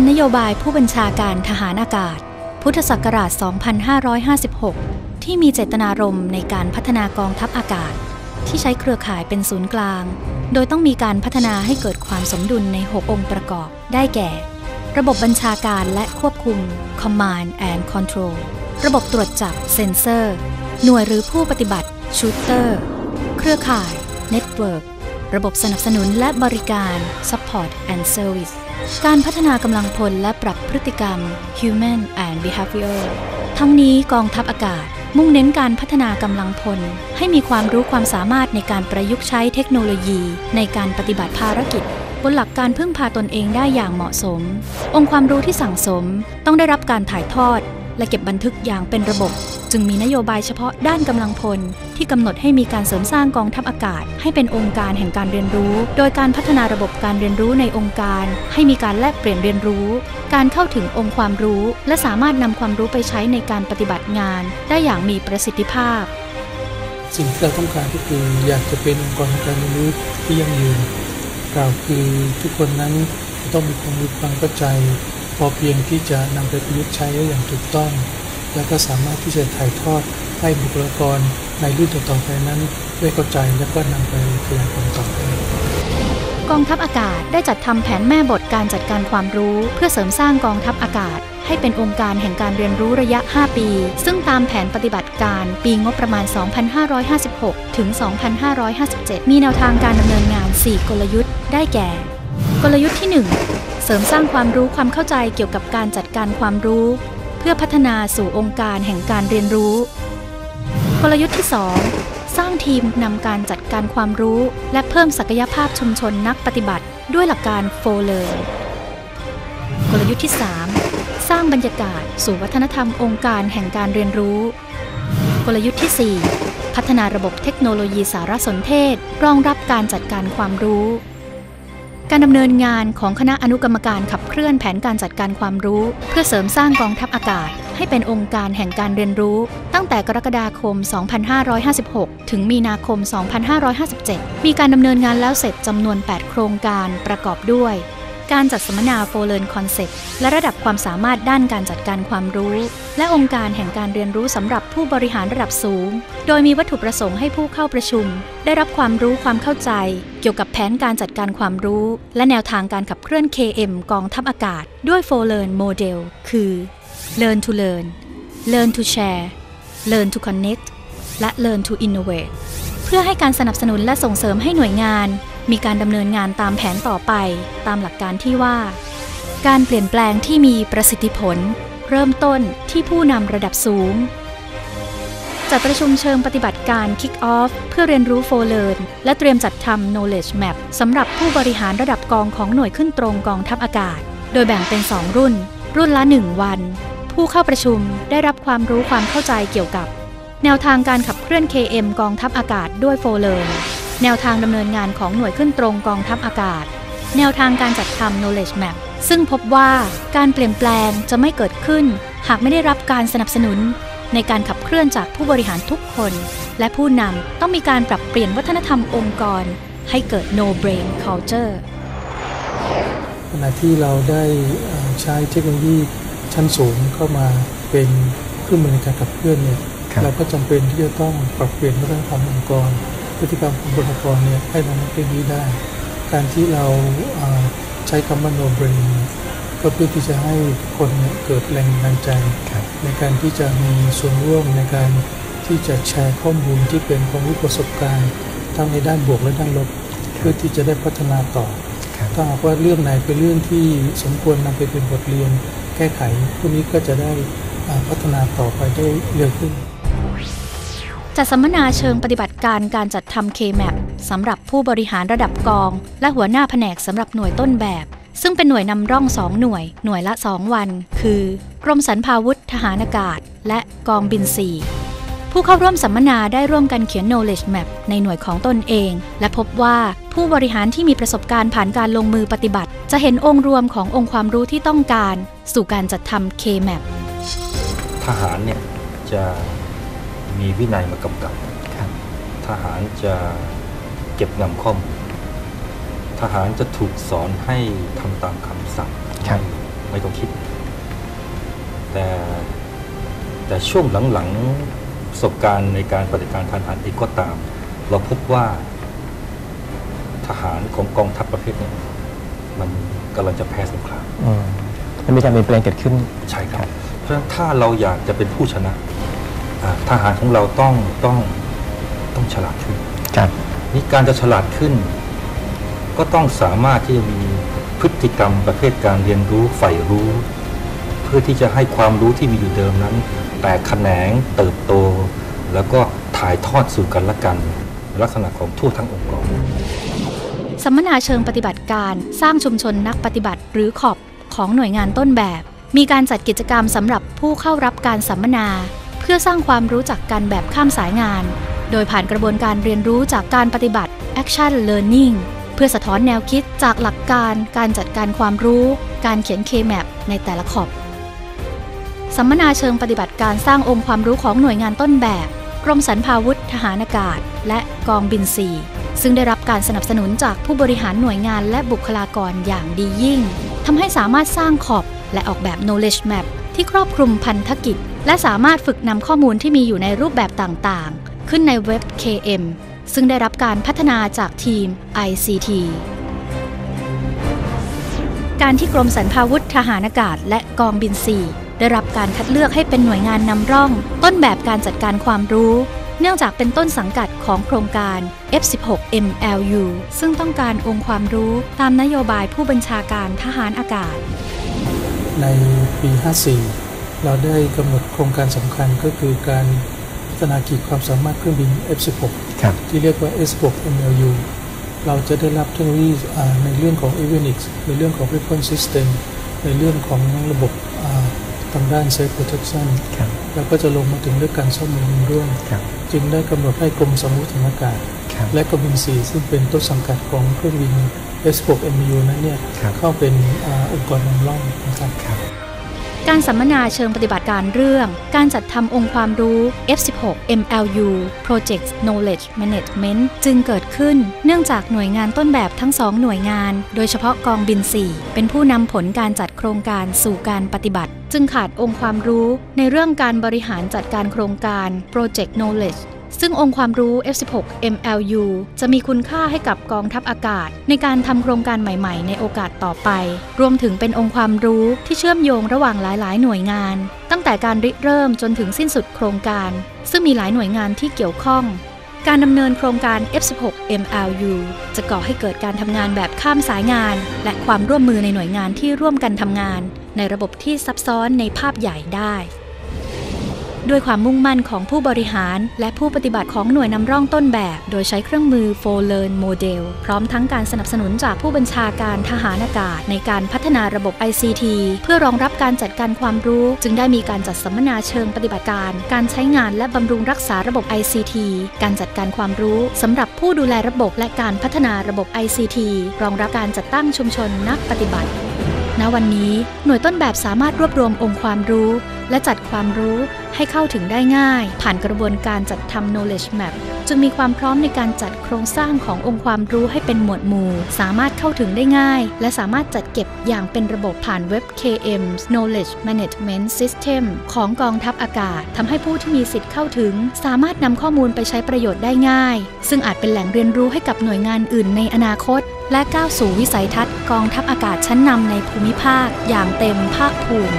ามนโยบายผู้บัญชาการทหารอากาศ พุทธศักราช 2556 ที่มีเจตนารมณ์ในการพัฒนากองทัพอากาศ ที่ใช้เครือข่ายเป็นศูนย์กลาง โดยต้องมีการพัฒนาให้เกิดความสมดุลใน 6 องค์ประกอบ ได้แก่ ระบบบัญชาการและควบคุม Command and Control ระบบตรวจจับเซ็นเซอร์ หน่วยหรือผู้ปฏิบัติ Shooter เครือข่าย Network ร ระบบสนับสนุนและบริการ Support and Service การพัฒนากำลังพลและปรับพฤติกรรม Human and Behavior ทั้งนี้กองทัพอากาศมุ่งเน้นการพัฒนากำลังพล ให้มีความรู้ความสามารถในการประยุกต์ใช้เทคโนโลยี ในการปฏิบัติภารกิจ บนหลักการพึ่งพาตนเองได้อย่างเหมาะสม องค์ความรู้ที่สั่งสม ต้องได้รับการถ่ายทอด และเก็บบันทึกอย่างเป็นระบบ จึงมีนโยบายเฉพาะด้านกำลังพล ที่กำหนดให้มีการเสริมสร้างกองทัพอากาศ ให้เป็นองค์การแห่งการเรียนรู้ โดยการพัฒนาระบบการเรียนรู้ในองค์การ ให้มีการแลกเปลี่ยนเรียนรู้ การเข้าถึงองค์ความรู้ และสามารถนำความรู้ไปใช้ในการปฏิบัติงาน ได้อย่างมีประสิทธิภาพ สิ่งที่เราต้องการก็คืออยากจะเป็นองค์กรการเรียนรู้ที่ยั่งยืนกล่าวคือทุกคนนั้นต้องมีความรู้ความเข้าใจ อเพียงที่จะนำไปประยุกต์ใช้ได้อย่างถูกต้อง แล้วก็สามารถที่จะถ่ายทอดให้บุคลากรในรุ่นต่อๆไปนั้นได้เข้าใจแล้วก็นำไปขยายผลต่อไปกองทัพอากาศได้จัดทำแผนแม่บทการจัดการความรู้ เพื่อเสริมสร้างกองทัพอากาศ ให้เป็นองค์การแห่งการเรียนรู้ระยะ 5 ปี ซึ่งตามแผนปฏิบัติการปีงบประมาณ 2556 ถึง 2557 มีแนวทางการดำเนินงาน 4 กลยุทธ์ ได้แก่ กลยุทธ์ที่ 1 เสริมสร้างความรู้ความเข้าใจเกี่ยวกับการจัดการความรู้ เพื่อพัฒนาสู่องค์การแห่งการเรียนรู้ กลยุทธ์ที่ 2 สร้างทีมนำการจัดการความรู้ และเพิ่มศักยภาพชุมชนนักปฏิบัติ ด้วยหลักการโฟเลอร์กลยุทธ์ที่ 3 สร้างบรรยากาศสู่วัฒนธรรมองค์การแห่งการเรียนรู้ กลยุทธ์ที่ 4 พัฒนาระบบเทคโนโลยีสารสนเทศ รองรับการจัดการความรู้ การดำเนินงานของคณะอนุกรรมการขับเคลื่อนแผนการจัดการความรู้ เพื่อเสริมสร้างกองทัพอากาศ ให้เป็นองค์การแห่งการเรียนรู้ ตั้งแต่กรกฎาคม 2556 ถึงมีนาคม 2557 มีการดำเนินงานแล้วเสร็จจำนวน 8 โครงการประกอบด้วย การจัดสัมมนาโฟเลนคอนเซ็ปต์และระดับความสามารถด้านการจัดการความรู้ และองค์การแห่งการเรียนรู้สำหรับผู้บริหารระดับสูง โดยมีวัตถุประสงค์ให้ผู้เข้าประชุม ได้รับความรู้ความเข้าใจ เกี่ยวกับแผนการจัดการความรู้ และแนวทางการขับเคลื่อน KM กองทัพอากาศ ด้วยโฟเลนโมเดลคือ Learn to Learn Learn to Share Learn to Connect และ Learn to Innovate เพื่อให้การสนับสนุนและส่งเสริมให้หน่วยงาน มีการดำเนินงานตามแผนต่อไปตามหลักการที่ว่า การเปลี่ยนแปลงที่มีประสิทธิผล เริ่มต้นที่ผู้นำระดับสูง จัดประชุมเชิงปฏิบัติการ Kick Off เพื่อเรียนรู้โฟเล r นและเตรียมจัดทำ Knowledge Map สำหรับผู้บริหารระดับกองของหน่วยขึ้นตรงกองทัพอากาศ โดยแบ่งเป็น 2 รุ่น รุ่นละ 1 วัน ผู้เข้าประชุมได้รับความรู้ความเข้าใจเกี่ยวกับ แนวทางการขับเคลื่อน KM กองทัพอากาศด้วยโฟเล r น แนวทางดำเนินงานของหน่วยขึ้นตรงกองทัพอากาศ แนวทางการจัดทำ knowledge map ซึ่งพบว่าการเปลี่ยนแปลงจะไม่เกิดขึ้น หากไม่ได้รับการสนับสนุน ในการขับเคลื่อนจากผู้บริหารทุกคน และผู้นำต้องมีการปรับเปลี่ยนวัฒนธรรมองค์กร ให้เกิด no brain culture ขณะที่เราได้เอ่อใช้เทคโนโลยีชั้นสูงเข้ามาเป็นเครื่องมือในการขับเคลื่อนเนี่ยครับเราก็จำเป็นที่จะต้องปรับเปลี่ยนวัฒนธรรมองค์กร พฤติกรรมของบุคลากรเนี่ยให้มันเป็นนี้ได้ การที่เราเอ่อใช้คำว่า no brain ก็เพื่อที่จะให้คนเนี่ยเกิดแรงบันดาลใจครับในการที่จะมีส่วนร่วมในการที่จะแชร์ข้อมูลที่เป็นความรู้ประสบการณ์ ทั้งในด้านบวกและด้านลบ เพื่อที่จะได้พัฒนาต่อครับถ้าหากว่าเรื่องไหนเป็นเรื่องที่สมควรนำไปเป็นบทเรียน แก้ไขพวกนี้ก็จะได้อ่าพัฒนาต่อไปได้เร็วขึ้น จัดสัมมนาเชิงปฏิบัติการการจัดทำ KMAP สำหรับผู้บริหารระดับกอง และหัวหน้าแผนกสำหรับหน่วยต้นแบบ ซึ่งเป็นหน่วยนำร่อง 2 หน่วย หน่วยละ 2 วัน คือ กรมสรรพาวุธทหารอากาศ และกองบิน 4 ผู้เข้าร่วมสัมมนาได้ร่วมกันเขียน knowledge map ในหน่วยของตนเอง และพบว่าผู้บริหารที่มีประสบการณ์ผ่านการลงมือปฏิบัติ จะเห็นองค์รวมขององค์ความรู้ที่ต้องการ สู่การจัดทำ KMAP ทหารเนี่ยจะ มีวินัยมากำกับครับทหารจะเก็บงำข้อมูลทหารจะถูกสอนให้ทำตามคำสั่งครับไม่ไม่ต้องคิด แต่แต่ช่วงหลังๆประสบการณ์ในการปฏิบัติการทางทหารเองก็ตาม เราพบว่าทหารของกองทัพประเภทเนี้มันกำลังจะแพ้สงครามอืมมันมีการเปลี่ยนแปลงเกิดขึ้นใช่ครับ เพราะฉะนั้นถ้าเราอยากจะเป็นผู้ชนะอ่า ทหารของเราต้องต้องต้องฉลาดขึ้นครับนี่การจะฉลาดขึ้น ก็ต้องสามารถที่จะมีพฤติกรรมประเภทการเรียนรู้ใฝ่รู้ เพื่อที่จะให้ความรู้ที่มีอยู่เดิมนั้น แตกแขนงเติบโต แล้วก็ถ่ายทอดสู่กันและกัน ลักษณะของทั่วทั้งองค์กรสัมมนาเชิงปฏิบัติการสร้างชุมชนนักปฏิบัติหรือขอบของหน่วยงานต้นแบบ มีการจัดกิจกรรมสำหรับผู้เข้ารับการสัมมนา เพื่อสร้างความรู้จักกันแบบข้ามสายงาน โดยผ่านกระบวนการเรียนรู้จากการปฏิบัติ Action Learning เพื่อสะท้อนแนวคิดจากหลักการการจัดการความรู้ การเขียน K-MAP ในแต่ละขอบสัมมนาเชิงปฏิบัติการสร้างองค์ความรู้ของหน่วยงานต้นแบบ กรมสรรพาวุธทหารอากาศ และกองบิน 4 ซึ่งได้รับการสนับสนุนจากผู้บริหารหน่วยงานและบุคลากรอย่างดียิ่งทำให้สามารถสร้างขอบและออกแบบ knowledge map ที่ครอบคลุมพันธกิจ และสามารถฝึกนำข้อมูลที่มีอยู่ในรูปแบบต่างๆ ขึ้นในเว็บ KM ซึ่งได้รับการพัฒนาจากทีม ICT การที่กรมสรรพาวุธทหารอากาศและกองบิน 4 ได้รับการคัดเลือกให้เป็นหน่วยงานนำร่อง ต้นแบบการจัดการความรู้ เนื่องจากเป็นต้นสังกัดของโครงการ F16 MLU ซึ่งต้องการองค์ความรู้ตามนโยบายผู้บัญชาการทหารอากาศ ในปี 54 เราได้กำหนดโครงการสำคัญก็คือการพัฒนาขีดความสามารถเครื่องบิน F16 ครับที่เรียกว่า S6 MLU เราจะได้รับเทคโนโลยีอ่าในเรื่องของ avionics ในเรื่องของ weapon system ในเรื่องของระบบอ่าทางด้าน safe protection ครับแล้วก็จะลงมาถึงเรื่องการซ่อมบำรุงร่วมครับจึงได้กำหนดให้กรมสมมุติอากาศครับและกรมบิน4ซึ่งเป็นต้นสังกัดของเครื่องบิน S6 MU นั้นเนี่ยครับเข้าเป็นอาองค์กรนำร่องนะครับครับการสัมมนาเชิงปฏิบัติการเรื่อง การจัดทำองค์ความรู้ F16 MLU Project Knowledge Management จึงเกิดขึ้น เนื่องจากหน่วยงานต้นแบบทั้งสองหน่วยงาน โดยเฉพาะกองบิน 4 เป็นผู้นำผลการจัดโครงการสู่การปฏิบัติ จึงขาดองค์ความรู้ในเรื่องการบริหารจัดการโครงการ Project Knowledge ซึ่งองค์ความรู้ F16 MLU จะมีคุณค่าให้กับกองทัพอากาศ ในการทำโครงการใหม่ๆ ในโอกาสต่อไป รวมถึงเป็นองค์ความรู้ที่เชื่อมโยงระหว่างหลายๆ หน่วยงาน ตั้งแต่การริเริ่มจนถึงสิ้นสุดโครงการ ซึ่งมีหลายหน่วยงานที่เกี่ยวข้อง การดำเนินโครงการ F16 MLU จะก่อให้เกิดการทำงานแบบข้ามสายงาน และความร่วมมือในหน่วยงานที่ร่วมกันทำงาน ในระบบที่ซับซ้อนในภาพใหญ่ได้ ด้วยความมุ่งมั่นของผู้บริหาร และผู้ปฏิบัติของหน่วยนำร่องต้นแบบ โดยใช้เครื่องมือ f o l e a r n Model พร้อมทั้งการสนับสนุนจากผู้บัญชาการทหารอากาศ ในการพัฒนาระบบ ICT เพื่อรองรับการจัดการความรู้ จึงได้มีการจัดสัมมนาเชิงปฏิบัติการ การใช้งานและบำรุงรักษาระบบ ICT การจัดการความรู้สำหรับผู้ดูแลระบบและการพัฒนาระบบ ICT รองรับการจัดตั้งชุมชนนักปฏิบัติณวันนี้หน่วยต้นแบบสามารถรวบรวมองค์ความรู้ และจัดความรู้ให้เข้าถึงได้ง่าย ผ่านกระบวนการจัดทำ knowledge map จึงมีความพร้อมในการจัดโครงสร้างขององค์ความรู้ให้เป็นหมวดหมู่ สามารถเข้าถึงได้ง่าย และสามารถจัดเก็บอย่างเป็นระบบผ่านเว็บ KM Knowledge Management System ของกองทัพอากาศทำให้ผู้ที่มีสิทธิ์เข้าถึง สามารถนำข้อมูลไปใช้ประโยชน์ได้ง่าย ซึ่งอาจเป็นแหล่งเรียนรู้ให้กับหน่วยงานอื่นในอนาคต และก้าวสู่วิสัยทัศน์กองทัพอากาศชั้นนำในภูมิภาค อย่างเต็มภาคภูมิ